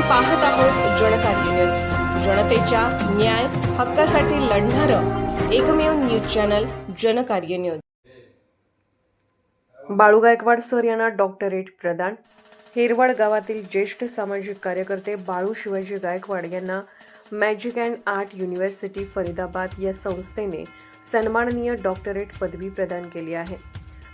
पाहत आहोत जनकार्य न्यूज जनतेच्या न्याय हक्कासाठी लढणारं एकमेव news channel Janakarya news Balu Gaikwad sir यांना डॉक्टरेट प्रदान. हेरवाड गावातील ज्येष्ठ सामाजिक कार्यकर्ते बाळू शिवाजी गायकवाड यांना magic and art university Faridabad या संस्थेने सन्माननीय डॉक्टरेट पदवी प्रदान केली आहे.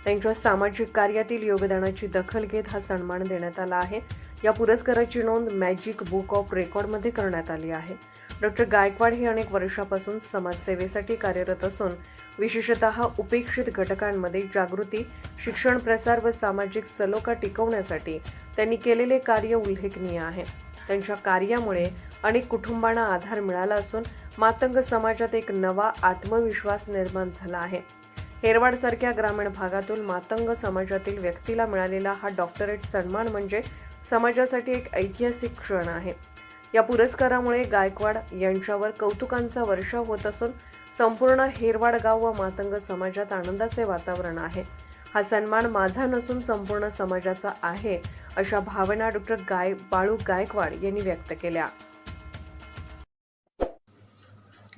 त्यांच्या सामाजिक कार्यातील योगदानाची दखल घेत हा सन्मान देण्यात आला आहे. या पुरस्काराची नोंद मॅजिक बुक ऑफ रेकॉर्डमध्ये करण्यात आली आहे. डॉक्टर गायकवाड हे अनेक वर्षापासून समाजसेवेसाठी कार्यरत असून विशेषतः उपेक्षित घटकांमध्ये जागृती शिक्षण प्रसार व सामाजिक सलोखा टिकवण्यासाठी त्यांनी केलेले कार्य उल्लेखनीय आहे. त्यांच्या कार्यामुळे अनेक कुटुंबांना आधार मिळाला असून मातंग समाजात एक नवा आत्मविश्वास निर्माण झाला आहे. हेरवाडसारख्या ग्रामीण भागातून मातंग समाजातील व्यक्तीला मिळालेला हा डॉक्टरेट सन्मान म्हणजे समाजासाठी एक ऐतिहासिक क्षण आहे. या पुरस्कारामुळे गायकवाड यांच्यावर कौतुकांचा वर्षाव होत असून संपूर्ण हेरवाड गाव व मातंग समाजात आनंदाचे वातावरण आहे. हा सन्मान माझा नसून संपूर्ण समाजाचा आहे अशा भावना डॉक्टर गाय बाळू गायकवाड यांनी व्यक्त केल्या.